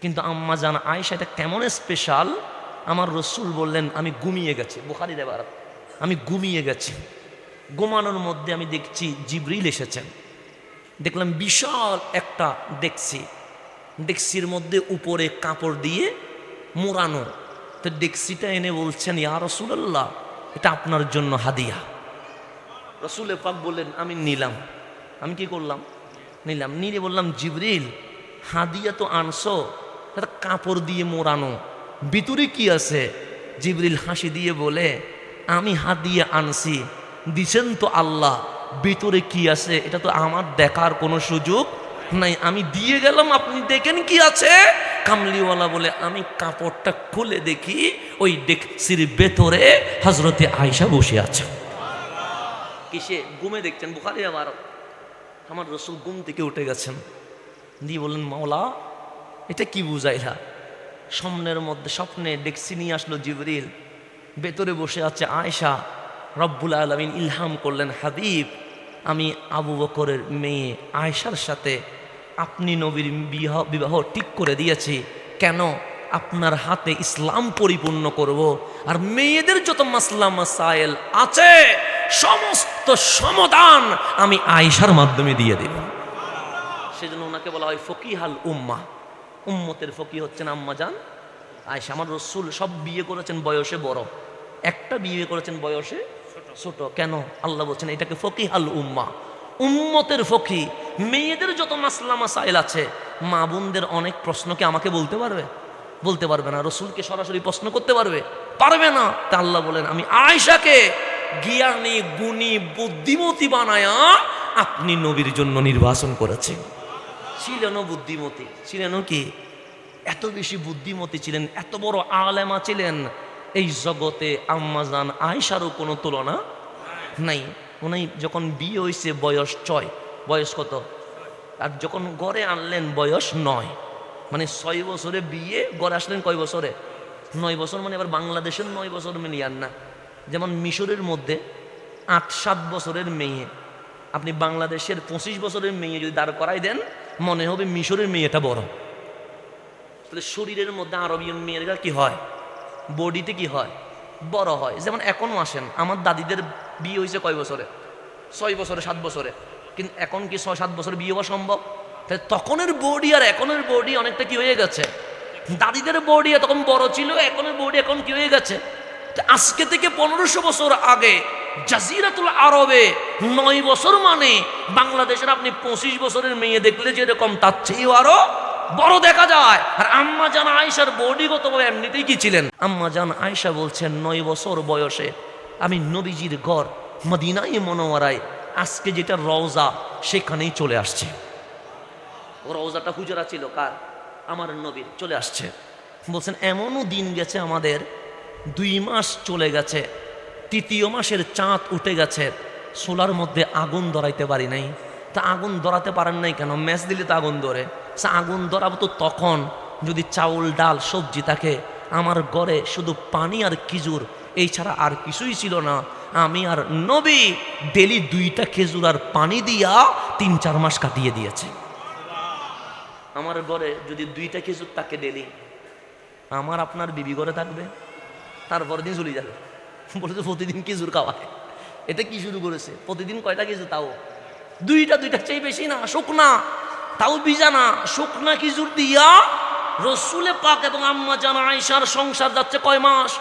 কিন্তু আম্মা জান আয়েশা, এটা কেমন স্পেশাল আমার রসুল বললেন, আমি ঘুমিয়ে গেছি। বুখারি দেবার আমি ঘুমিয়ে গেছি। ঘুমানোর মধ্যে আমি দেখছি জিবরিল এসেছেন দেখলাম বিশাল একটা ডেক্সি। ডেক্সির মধ্যে উপরে কাপড় দিয়ে মোড়ানো। তো ডেক্সিটা এনে বলছেন, ইয়া রসুলাল্লাহ, এটা আপনার জন্য হাদিয়া। রসুল পাক বললেন, আমি নিলাম। আমি কি করলাম? নিলাম। নিয়ে বললাম, জিবরিল, হাদিয়া তো এটা কাপড় দিয়ে মোড়ানো। ভিতরে কি আছে? জিবরিল হাসি দিয়ে বলে, আমি হাত দিয়ে আনছি। দিছেন তো আল্লাহ, ভিতরে কি আছে? এটা তো আমার দেখার কোনো সুযোগ নাই। আমি দিয়ে গেলাম, আপনি দেখেন কি আছে? কামলিওয়ালা বলে, আমি কাপড়টা খুলে দেখি, ওই ডেকসির ভেতরে হজরতে আয়সা বসে আছে। কিসে? ঘুমে দেখছেন? বুখারি আমার আমার রসুল ঘুম থেকে উঠে গেছেন। দিয়ে বললেন, মাওলা এটা কি বুঝাইলা? স্বপ্নের মধ্যে স্বপ্নে ডেক্সি নিয়ে আসলো জিবরিল ভেতরে বসে আছে আয়সা রব্বুল আলমিন ইলহাম করলেন হাবিব আমি আবু বকরের মেয়ে আয়সার সাথে আপনি নবীর বিবাহ বিবাহ ঠিক করে দিয়েছি। কেন? আপনার হাতে ইসলাম পরিপূর্ণ করব আর মেয়েদের যত মাসলা মাসাইল আছে সমস্ত সমাধান আমি আয়সার মাধ্যমে দিয়ে দেব। সেজন্য ওনাকে বলা হয় ফকিহাল উম্মা উম্মতের ফকি হচ্ছেন আম্মা যান আয়সা আমার রসুল সব বিয়ে করেছেন বয়সে বড়। একটা বিয়ে করেছেন বয়সে ছোট। কেন? আল্লাহ বলছেন, এটাকে ফকিহাল উম্মা। উম্মতের ফকি মেয়েদের যত মাসলা মাসাইল আছে, মা বোনদের অনেক প্রশ্নকে আমাকে বলতে পারবে? বলতে পারবে না। রসুলকে সরাসরি প্রশ্ন করতে পারবে? পারবে না। তা আল্লাহ বলেন, আমি আয়সাকে জ্ঞানী, গুণী, বুদ্ধিমতী বানায়া আপনি নবীর জন্য নির্বাচন করেছেন। ছিলেনও বুদ্ধিমতী। ছিলেনও কি? এত বেশি বুদ্ধিমতী ছিলেন এত বড় আলেমা ছিলেন। এই জগতে আম্মাজান আয়সারও কোনো তুলনা নাই। উনি যখন বিয়ে হয়েছে বয়স ছয়। বয়স কত? আর যখন গড়ে আনলেন বয়স নয়। মানে ছয় বছরে বিয়ে গড়ে আসলেন কয় বছরে? নয় বছর মানে আবার বাংলাদেশের নয় বছর মিলিয়ান না। যেমন মিশরের মধ্যে আট সাত বছরের মেয়ে। আপনি বাংলাদেশের পঁচিশ বছরের মেয়ে যদি দাঁড় করাই দেন মনে হবে মিশরের মেয়েটা বড়। তাহলে শরীরের মধ্যে আরবিয়ান মেয়েরা কি হয়? বডিতে কি হয়? বড় হয়। যেমন এখনও আসেন। আমার দাদিদের বিয়ে হয়েছে কয় বছরে? ছয় বছরে, সাত বছরে। কিন্তু এখন কি ছয়, সাত বছর বিয়ে হওয়া সম্ভব? তাহলে তখনের বডি আর এখনের বডি অনেকটা কি হয়ে গেছে? দাদিদের বডি তখন বড় ছিল, এখনের বডি এখন কি হয়ে গেছে? আজকে থেকে পনেরোশো বছর আগে জাজিরাতুল আরবে নয় বছর মানে বাংলাদেশের আপনি পঁচিশ বছরের মেয়ে দেখলে যেরকম তার চেয়েও আরও বড় দেখা যায়। আর আম্মা জান আয়সার বডিগতভাবে এমনিতেই কি ছিলেন? আম্মা জান আয়সা বলছেন, নয় বছর বয়সে আমি নবীজির ঘর মদিনাই মনোয়ারায়, আজকে যেটা রওজা, সেখানেই চলে আসছে। রওজাটা হুজরা ছিল কার? আমার নবীর, চলে আসছে। বলছেন, এমনও দিন গেছে আমাদের, দুই মাস চলে গেছে তৃতীয় মাসের চাঁদ উঠে গেছে। সোলার মধ্যে আগুন ধরাইতে পারি নাই। তা আগুন ধরাতে পারেন নাই কেন? ম্যাচ দিলে তো আগুন ধরে। সে আগুন ধরাবো তো তখন যদি চাউল, ডাল, সবজি থাকে। আমার ঘরে শুধু পানি আর খেজুর, এই ছাড়া আর কিছুই ছিল না। আমি আর নবী ডেলি দুইটা খেজুর আর পানি দিয়া তিন, চার মাস কাটিয়ে দিয়েছে। আমার ঘরে যদি দুইটা খেজুর থাকে ডেলি, আমার আপনার বিবি ঘরে থাকবে তারপর দিন চলে যাবে। বলেছে প্রতিদিন খেজুর খাওয়ায়। এটা কি শুরু করেছে? প্রতিদিন কয়টা খেজুর তাও? দুইটা দুইটা চেয়ে বেশি না, শুকনা। তাও বিজানা। শুকনা খেজুর দিয়া রসুলে পাক এবং আম্মা জানা আয়সার সংসার যাচ্ছে কয় মাস?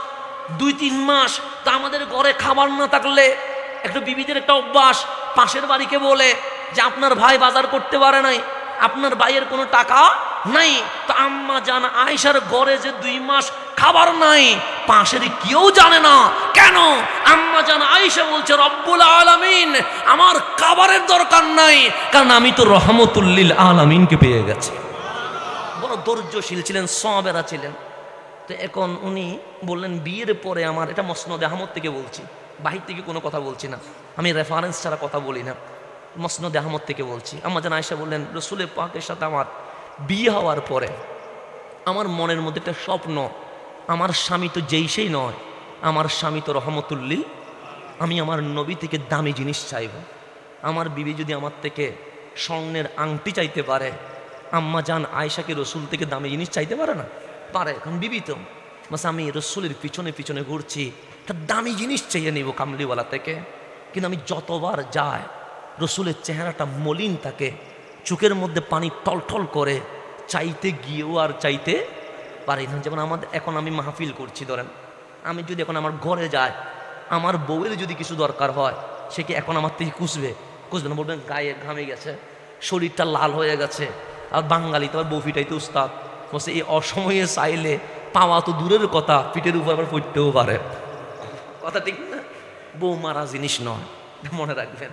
দুই, তিন মাস। তা আমাদের ঘরে খাবার না থাকলে একটু বিবিদের একটা অভ্যাস। পাশের বাড়িকে বলে যে, আপনার ভাই বাজার করতে পারে নাই। আপনার ভাইয়ের কোনো টাকা নাই, তো আম্মা জান আয়সার ঘরে যে দুই মাস খাবার নাই, পাশের কেউ জানে না। কেন? আম্মা জান আয়সা বলছে, রব্বুল আলামিন, আমার খাবারের দরকার নাই, কারণ আমি তো রহমতুল্লিল আলামিনকে পেয়ে গেছি। বড় ধৈর্যশীল ছিলেন সবেরা ছিলেন। তো এখন উনি বললেন, বিয়ের পরে আমার, এটা মসনদ আহমদ থেকে বলছি, বাহির থেকে কোনো কথা বলছি না, আমি রেফারেন্স ছাড়া কথা বলি না, মসনদ আহমদ থেকে বলছি। আমার যেন আয়সা বললেন, রসুলের পাকের সাথে আমার বিয়ে হওয়ার পরে আমার মনের মধ্যে একটা স্বপ্ন, আমার স্বামী তো যেই সেই নয়, আমার স্বামী তো রহমতুল্লিল, আমি আমার নবী থেকে দামি জিনিস চাইব। আমার বিবি যদি আমার থেকে স্বর্ণের আংটি চাইতে পারে, আম্মা জান আয়সাকে রসুল থেকে দামি জিনিস চাইতে পারে না? পারে, কারণ বিবি তো। বাস আমি রসুলের পিছনে পিছনে ঘুরছি তার দামি জিনিস চেয়ে নিব কামলিওয়ালা থেকে। কিন্তু আমি যতবার যাই, রসুলের চেহারাটা মলিন থাকে চোখের মধ্যে পানি টলটল করে চাইতে গিয়েও আর চাইতে পারি না। যেমন আমাদের এখন আমি মাহফিল করছি, ধরেন। আমি যদি এখন আমার ঘরে যাই, আমার বউয়ের যদি কিছু দরকার হয়, সে কি এখন আমার থেকে কুসবে কুসবে না বলবেন গায়ে ঘামে গেছে, শরীরটা লাল হয়ে গেছে, আর বাঙালি তো বউ ফিটাইতে উস্তাদ। বলছে, এই অসময়ে চাইলে পাওয়া তো দূরের কথা পিঠের উপর আবার পড়তেও পারে। কথা ঠিক না? বউ মারা জিনিস নয়, মনে রাখবেন।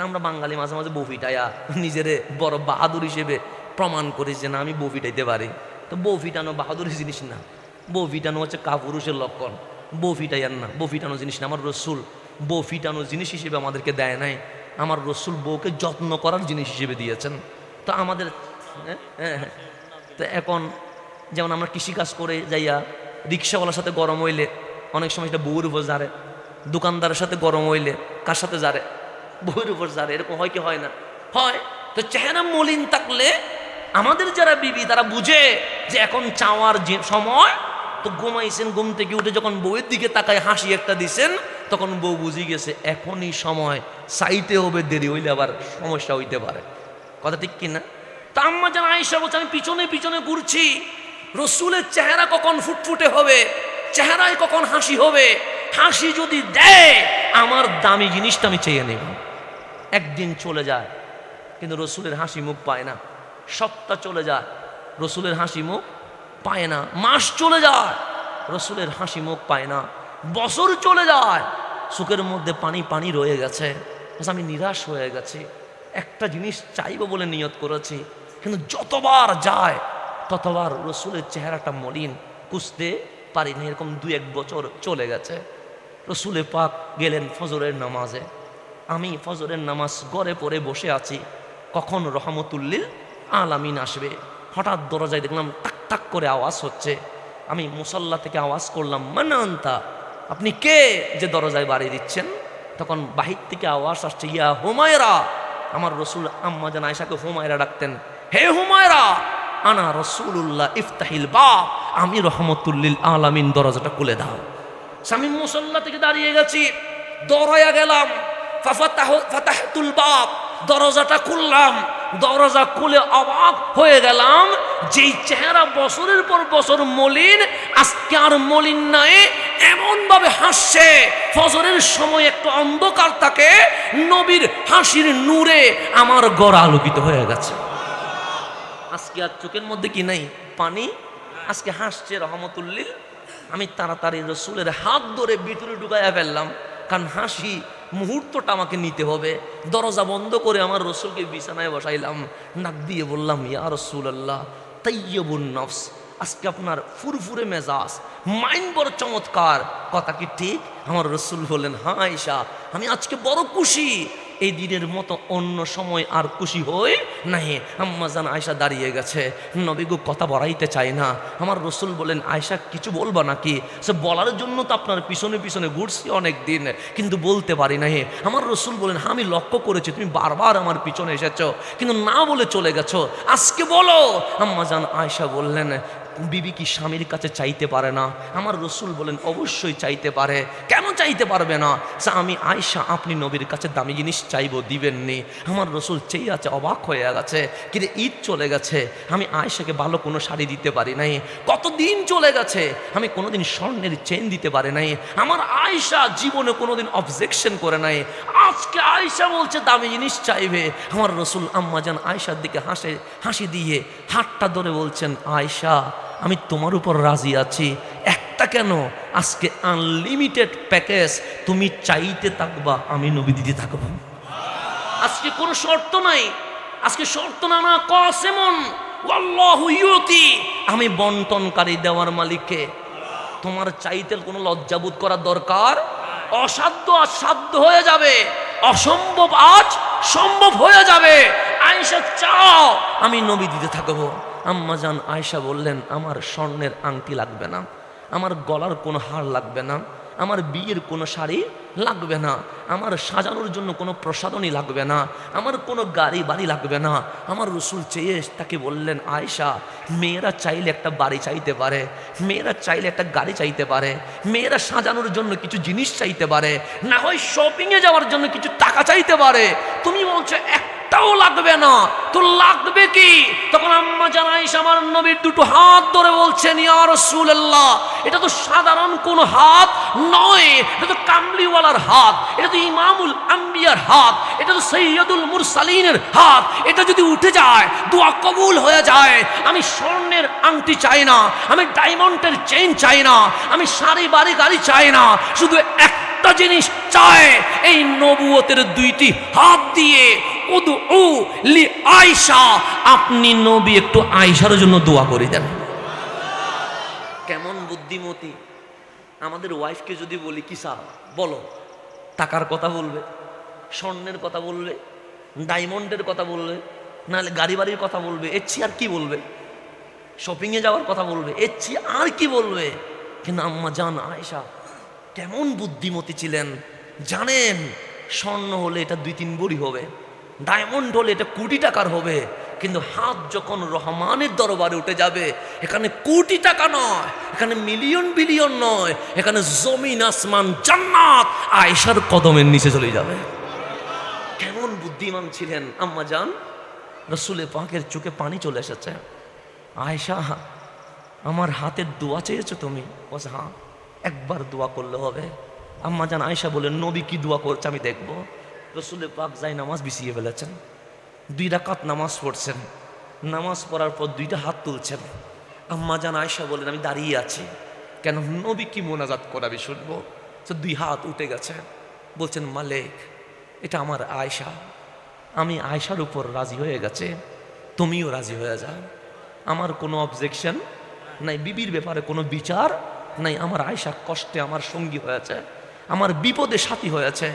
তা আমরা বাঙালি মাঝে মাঝে বউ ফিটাইয়া নিজেরে বড় বাহাদুর হিসেবে প্রমাণ করি যে না, আমি বউ ফিটাইতে পারি। তো বউ ফিটানো বাহাদুরি জিনিস না। বউ ফিটানো হচ্ছে কাপুরুষের লক্ষণ। বউ ফিটাইয়ার না। বউ ফিটানো জিনিস না। আমার রসুল বউ ফিটানো জিনিস হিসেবে আমাদেরকে দেয় নাই। আমার রসুল বউকে যত্ন করার জিনিস হিসেবে দিয়েছেন। তো আমাদের হ্যাঁ হ্যাঁ হ্যাঁ। তো এখন যেমন আমরা কৃষিকাজ করে যাইয়া রিক্সাওয়ালার সাথে গরম হইলে অনেক সময় সেটা বউর উপর জারে দোকানদারের সাথে গরম হইলে কার সাথে জারে বউর উপর জারে এরকম হয় কি হয় না? হয়। তো চেহারা মলিন থাকলে আমাদের যারা বিবি, তারা বুঝে যে এখন চাওয়ার যে সময়, তো ঘুমাইছেন, ঘুম থেকে উঠে যখন বউয়ের দিকে তাকায়, হাসি একটা দিছেন, তখন বউ বুঝি গেছে, এখনই সময়, চাইতে হবে দেরি হইলে আবার সমস্যা হইতে পারে। কথা ঠিক কিনা? তা আম্মা যেন আইসা বলছে, আমি পিছনে পিছনে ঘুরছি, রসুলের চেহারা কখন ফুটফুটে হবে, চেহারায় কখন হাসি হবে, হাসি যদি দেয়, আমার দামি জিনিসটা আমি চেয়ে নেব। একদিন চলে যায়, কিন্তু রসুলের হাসি মুখ পায় না। সপ্তাহ চলে যায়, রসুলের হাসি মুখ পায় না। মাস চলে যায়, রসুলের হাসি মুখ পায় না। বছর চলে যায়, সুখের মধ্যে পানি পানি রয়ে গেছে। আমি নিরাশ হয়ে গেছি। একটা জিনিস চাইব বলে নিয়ত করেছি, কিন্তু যতবার যায়, ততবার রসুলের চেহারাটা মলিন কুসতে পারিনি। এরকম দু এক বছর চলে গেছে। রসুলে পাক গেলেন ফজরের নামাজে। আমি ফজরের নামাজ গড়ে পড়ে বসে আছি, কখন রহমতুল্লিল আলামিন আসবে? হঠাৎ দরজায় দেখলাম টাক টাক করে আওয়াজ হচ্ছে। আমি মুসল্লা থেকে আওয়াজ করলাম, মানান্তা, আপনি কে যে দরজায় বাড়ি দিচ্ছেন? তখন বাহির থেকে আওয়াজ আসছে, ইয়া হুমায়রা, আমার রসুল আম্মা জান আয়সাকে হুমায়রা ডাকতেন। হে হুমায়রা, আনা রসুল্লাহ ইফতাহিল বা, আমি রহমতুল্লিল আলামিন দরজাটা খুলে দাও। স্বামী মুসল্লা থেকে দাঁড়িয়ে গেছি দরয়া গেলাম। দরজাটা খুললাম, দরজা খুলে অবাক হয়ে গেলাম, যেই চেহারা বছরের পর বছর মলিন, আজকে আর মলিন নাই এমন ভাবে হাসছে, ফজরের সময় একটু অন্ধকার থাকে, নবীর হাসির নূরে আমার গড় আলোকিত হয়ে গেছে। আজকে আর চোখের মধ্যে কি নাই? পানি? আজকে হাসছে রহমতুল্লিল। আমি তাড়াতাড়ি রসুলের হাত ধরে ভিতরে ঢুকাইয়া ফেললাম, কারণ হাসি মুহূর্তটা আমাকে নিতে হবে। দরজা বন্ধ করে আমার রসুলকে বিছানায় বসাইলাম। নাক দিয়ে বললাম, ইয়া রসুল আল্লাহ তাইয়বুন নফস, আজকে আপনার ফুরফুরে মেজাজ মাইন্ড বড় চমৎকার। কথা কি ঠিক? আমার রসুল বললেন হ্যাঁ ঈশা, আমি আজকে বড় খুশি। এই দিনের মতো অন্য সময় আর খুশি হই নাই আম্মাজান আয়সা দাঁড়িয়ে গেছে। নবীগু কথা বাড়াইতে চায় না। আমার রসুল বলেন আয়সা কিছু বলবা নাকি? সে বলার জন্য তো আপনার পিছনে পিছনে ঘুরছি অনেক দিন কিন্তু বলতে পারি নাই আমার রসুল বলেন "হ্যাঁ, আমি লক্ষ্য করেছি তুমি বারবার আমার পিছনে এসেছ কিন্তু না বলে চলে গেছো। আজকে বলো। আম্মাজান আয়সা বললেন বিবি কি স্বামীর কাছে চাইতে পারে না? আমার রসুল বলেন, অবশ্যই চাইতে পারে। কেন চাইতে পারবে না? যে আমি আয়সা আপনি নবীর কাছে দামি জিনিস চাইব, দিবেননি। আমার রসুল চেয়ে আছে, অবাক হয়ে গেছে কিন্তু ঈদ চলে গেছে, আমি আয়সাকে ভালো কোনো শাড়ি দিতে পারি নাই। কতদিন চলে গেছে, আমি কোনোদিন স্বর্ণের চেন দিতে পারি নাই। আমার আয়সা জীবনে কোনোদিন অবজেকশন করে নাই। আজকে আয়সা বলছে, দামি জিনিস চাইবে। আমার রসুল আম্মাজান আয়সার দিকে হাসে, হাসি দিয়ে হাতটা ধরে বলছেন আয়সা আমি তোমার উপর রাজি আছি। একটা কেন? আজকে আনলিমিটেড প্যাকেজ তুমি চাইতে থাকবা, আমি নবী দিতে থাকব। আজকে কোনো শর্ত নাই। আজকে শর্ত না না ইউতি। আমি বন্টনকারী দেওয়ার মালিককে। তোমার চাইতে কোনো লজ্জাবোধ করার দরকার? অসাধ্য আজ সাধ্য হয়ে যাবে। অসম্ভব আজ সম্ভব হয়ে যাবে। আয়সা চাও, আমি নবী দিতে থাকব। আম্মাজান আয়সা বললেন, আমার স্বর্ণের আংটি লাগবে না, আমার গলার কোনো হার লাগবে না, আমার বিয়ের কোনো শাড়ি লাগবে না, আমার সাজানোর জন্য কোনো প্রসাদনী লাগবে না, আমার কোনো গাড়ি বাড়ি লাগবে না। আমার রসুল চেয়ে তাকে বললেন আয়সা মেয়েরা চাইলে একটা বাড়ি চাইতে পারে, মেয়েরা চাইলে একটা গাড়ি চাইতে পারে, মেয়েরা সাজানোর জন্য কিছু জিনিস চাইতে পারে, না হয় শপিংয়ে যাওয়ার জন্য কিছু টাকা চাইতে পারে। তুমি বলছো একটাও লাগবে না। তো লাগবে কি? তখন আম্মা জানাইস আমার নবীর দুটো হাত ধরে বলছেন, ইয়া রাসূলুল্লাহ, এটা তো সাধারণ কোন হাত নয়, এটা তো কামলিওয়ালার হাত, এটা তো ইমামুল আম্বিয়ার হাত, এটা তো সৈয়দুল মুরসালিনের হাত, এটা যদি উঠে যায়, দোয়া কবুল হয়ে যায়। আমি স্বর্ণের আংটি চাই না, আমি ডায়মন্ডের চেইন চাই না, আমি শাড়ি বাড়ি গাড়ি চাই না, শুধু একটা জিনিস চায় এই নবুয়তের দুইটি হাত দিয়ে লি আপনি নবী, একটু আয়সার জন্য দোয়া করে দেন। কেমন বুদ্ধিমতী? আমাদের ওয়াইফকে যদি বলি, কি সা বলো। টাকার কথা বলবে, স্বর্ণের কথা বলবে, ডায়মন্ডের কথা বলবে, নাহলে গাড়ি বাড়ির কথা বলবে, এর আর কি বলবে? শপিংয়ে যাওয়ার কথা বলবে, এর আর কি বলবে? কিন্তু আম্মা জান আয়সা কেমন বুদ্ধিমতী ছিলেন। জানেন, স্বর্ণ হলে এটা দুই তিন বড়ি হবে। ডায়মন্ড হলে এটা কোটি টাকার হবে। কিন্তু হাত যখন রহমানের দরবারে উঠে যাবে, এখানে কোটি টাকা নয়, এখানে মিলিয়ন বিলিয়ন নয়, এখানে জমিন, আসমান, জান্নাত, আয়েশার কদমের নিচে চলে যাবে। কেমন বুদ্ধিমান ছিলেন আম্মা জান? রসুলে পাকের চোখে পানি চলে এসেছে। আয়েশা, আমার হাতের দোয়া চেয়েছো তুমি? বলছে হ্যাঁ একবার দোয়া করলে হবে। আম্মা জান আয়েশা বলে নবী কি দোয়া করছে আমি দেখব। রসুলে পাক যাই নামাজ বিছিয়ে ফেলেছেন, দুই রাকাত নামাজ পড়ছেন, নামাজ পড়ার পর দুইটা হাত তুলছেন। আম্মা জান আয়েশা বলেন, আমি দাঁড়িয়ে আছি। কেন নবী কি মোনাজাত করাবি শুনব? তো দুই হাত উঠে গেছে। বলছেন, মালিক, এটা আমার আয়সা আমি আয়সার উপর রাজি হয়ে গেছে। তুমিও রাজি হয়ে যাও। আমার কোনো অবজেকশন নাই, বিবির ব্যাপারে কোনো বিচার নাই। আমার আয়সা কষ্টে আমার সঙ্গী হয়েছে, আমার বিপদে সাথী হয়েছে।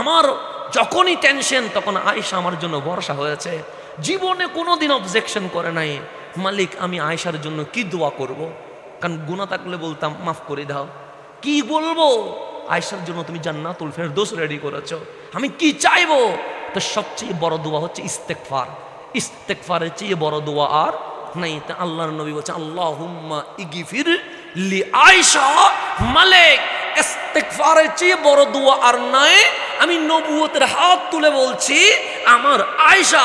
আমার যখনই টেনশন তখন আয়সা আমার জন্য ভরসা হয়েছে। জীবনে কোনো দিন অবজেকশন করে নাই। মালিক, আমি আয়সার জন্য কি দোয়া করব। কারণ গুণা থাকলে বলতাম, মাফ করে দাও। কি বলব? আয়সার জন্য তুমি জান্নাতুল ফেরদৌস রেডি করেছ। আমি কি চাইব? তো সবচেয়ে বড় দোয়া হচ্ছে ইস্তেকফার ইস্তেকফারের চেয়ে বড় দোয়া আর নাই। তা আল্লাহর নবী বলছে আল্লাহ ইগিফির লি আয়সা মালিক ইস্তেকফারের চেয়ে বড় দোয়া আর নাই। আমি নবুয়তের হাত তুলে বলছি, আমার আয়সা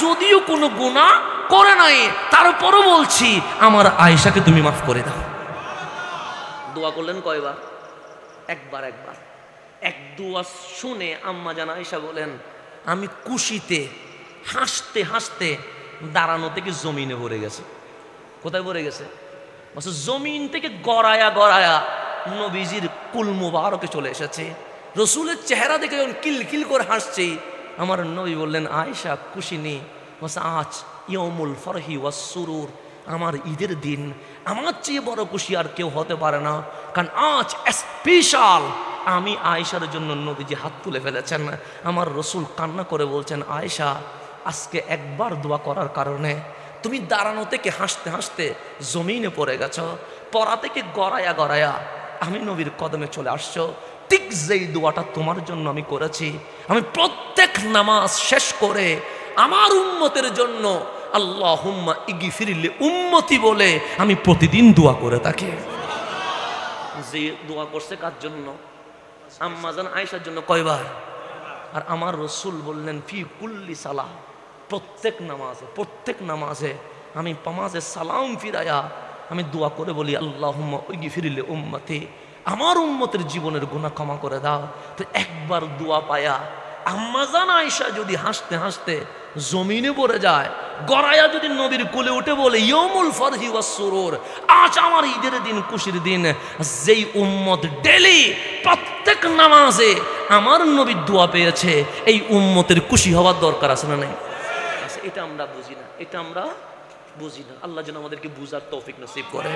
যদিও কোনো গুণা করে নাই, তারপরও বলছি, আমার আয়সাকে তুমি মাফ করে দাও। দোয়া করলেন কয়বার? একবার একবার। এক দোয়া শুনে আম্মা জান আয়সা বলেন, আমি খুশিতে হাসতে হাসতে দাঁড়ানো থেকে জমিনে ভরে গেছে। কোথায় ভরে গেছে? জমিন থেকে গড়ায়া গড়ায়া নবীজির কুল মুবারকে চলে এসেছে। রসুলের চেহারা দেখে যখন কিল কিল করে হাসছে, আমার নবী বললেন আয়সা খুশি নেই বলছে, আজ ইয়মুল ফরহি ওয়াস সুরুর। আমার ঈদের দিন। আমার চেয়ে বড় খুশি আর কেউ হতে পারে না। কারণ আজ স্পেশাল আমি আয়েশার জন্য নবীজি হাত তুলে ফেলেছেন। আমার রসুল কান্না করে বলছেন, আয়েশা, আজকে একবার দোয়া করার কারণে তুমি দাঁড়ানো থেকে হাসতে হাসতে জমিনে পড়ে গেছ। পড়া থেকে গড়ায়া গড়ায়া আমি নবীর কদমে চলে আসছো। ঠিক যেই দোয়াটা তোমার জন্য আমি করেছি, আমি প্রত্যেক নামাজ শেষ করে আমার উম্মতের জন্য আল্লাহ হুম্মা ইগি ফিরিলে উম্মতি বলে আমি প্রতিদিন দোয়া করে থাকি। যে দোয়া করছে কার জন্য? আম্মাজান আয়েশার জন্য কয়বার? আর আমার রসুল বললেন, ফি কুল্লি সালাহ। প্রত্যেক নামাজে প্রত্যেক নামাজে আমি পামাজে সালাম ফিরায়া আমি দোয়া করে বলি আল্লাহ ওইগি ফিরিলে উম্মতি। আমার উম্মতের জীবনের গুণা ক্ষমা করে দাও। তো একবার দোয়া পায়া আম্মাজান আয়েশা যদি হাসতে হাসতে জমিনে পড়ে যায় গড়াইয়া যদি নবীর কোলে উঠে বলে ইয়মুল ফরহি ওয়াসুরুর আজ আমার ঈদের দিন খুশির দিন যেই উম্মত ডেলি প্রত্যেক নামাজে আমার নবীর দোয়া পেয়েছে এই উম্মতের খুশি হওয়ার দরকার আছে না নাই? আচ্ছা, এটা আমরা বুঝি না এটা আমরা বুঝি না। আল্লাহ যেন আমাদেরকে বুঝার তৌফিক নসিব করে।